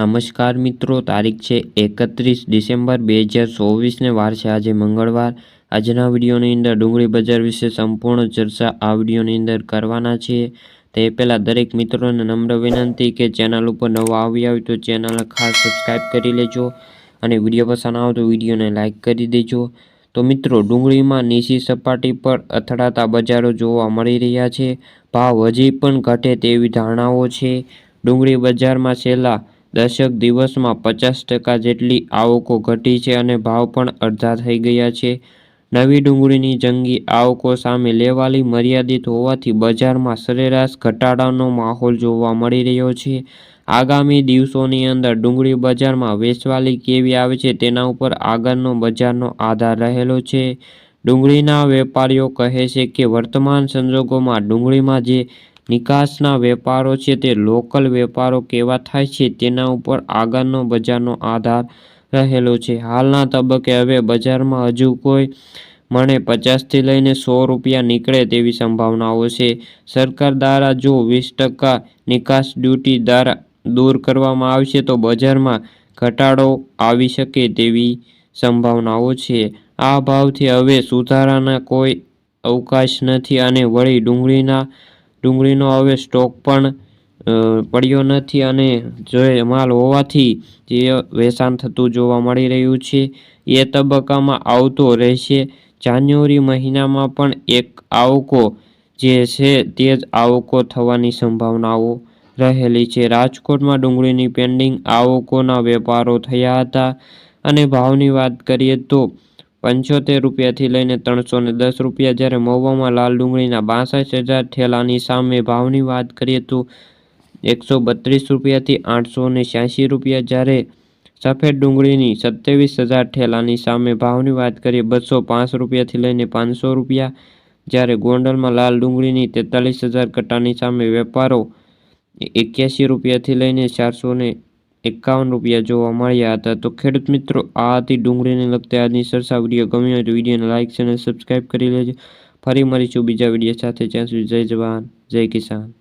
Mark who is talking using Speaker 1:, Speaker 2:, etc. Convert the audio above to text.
Speaker 1: નમસ્કાર મિત્રો, તારીખ છે એકત્રીસ ડિસેમ્બર બે હજાર ચોવીસને વાર છે. આજે મંગળવાર. આજના વિડીયોની અંદર ડુંગળી બજાર વિશે સંપૂર્ણ ચર્ચા આ વિડીયોની અંદર કરવાના છીએ તે પહેલાં દરેક મિત્રોને નમ્ર વિનંતી કે ચેનલ ઉપર નવા આવી હોય તો ચેનલ ખાસ સબસ્ક્રાઈબ કરી લેજો અને વીડિયો પસંદ આવે તો વિડીયોને લાઇક કરી દેજો. તો મિત્રો, ડુંગળીમાં નીચી સપાટી પર અથડાતા બજારો જોવા મળી રહ્યા છે. ભાવ હજી પણ ઘટે તેવી ધારણાઓ છે. ડુંગળી બજારમાં છેલ્લા દશક દિવસમાં પચાસ ટકા જેટલી આવકો ઘટી છે અને ભાવ પણ અડધા થઈ ગયા છે. નવી ડુંગળીની જંગી આવકો સામે લેવાલી મર્યાદિત હોવાથી બજારમાં સરેરાશ ઘટાડાનો માહોલ જોવા મળી રહ્યો છે. આગામી દિવસોની અંદર ડુંગળી બજારમાં વેચવાલી કેવી આવે છે તેના ઉપર આગળનો બજારનો આધાર રહેલો છે. ડુંગળીના વેપારીઓ કહે છે કે વર્તમાન સંજોગોમાં ડુંગળીમાં જે નિકાસના વેપારો છે તે લોકલ વેપારો કેવા થાય છે તેના ઉપર આગળનો બજારનો આધાર રહેલો છે. હાલના તબક્કે હવે બજારમાં હજુ કોઈ મણે પચાસથી લઈને સો રૂપિયા નીકળે તેવી સંભાવનાઓ છે. સરકાર દ્વારા જો વીસ ટકા નિકાસ ડ્યુટી દ્વારા દૂર કરવામાં આવશે તો બજારમાં ઘટાડો આવી શકે તેવી સંભાવનાઓ છે. આ ભાવથી હવે સુધારાના કોઈ અવકાશ નથી અને વળી ડુંગળીના ડુંગળીનો હવે સ્ટોક પણ પડ્યો નથી અને જે માલ હોવાથી જે વેચાણ થતું જોવા મળી રહ્યું છે, એ તબક્કામાં આવતો રહેશે. જાન્યુઆરી મહિનામાં પણ એક આવકો જે છે તે જ આવકો થવાની સંભાવનાઓ રહેલી છે. રાજકોટમાં ડુંગળીની પેન્ડિંગ આવકોના વેપારો થયા હતા. અને ભાવની વાત કરીએ તો પંચોતેર રૂપિયાથી લઈને ત્રણસો ને દસ રૂપિયા જ્યારે મહુવામાં લાલ ડુંગળીના બાસઠ હજાર ઠેલાની સામે ભાવની વાત કરીએ તો એકસો બત્રીસ રૂપિયાથી આઠસો ને છ્યાસી રૂપિયા જ્યારે સફેદ ડુંગળીની સત્યાવીસ હજાર ઠેલાની સામે ભાવની વાત કરીએ બસો પાંચ રૂપિયાથી લઈને પાંચસો રૂપિયા જ્યારે ગોંડલમાં લાલ ડુંગળીની તેતાલીસ હજાર કટ્ટાની સામે વેપારો એક્યાસી રૂપિયાથી લઈને ચારસો ને એકાવન રૂપિયા જોવા મળ્યા હતા. તો ખેડૂત મિત્રો આ હતી ડુંગળીને લગતી આજની સરસા વીડિયો ગમ્યો હોય તો વિડીયોને લાઇક અને સબસ્ક્રાઈબ કરી લેજો. ફરી મળીશું બીજા વીડિયો સાથે. જ્યાં સુધી જય જવાન, જય કિસાન.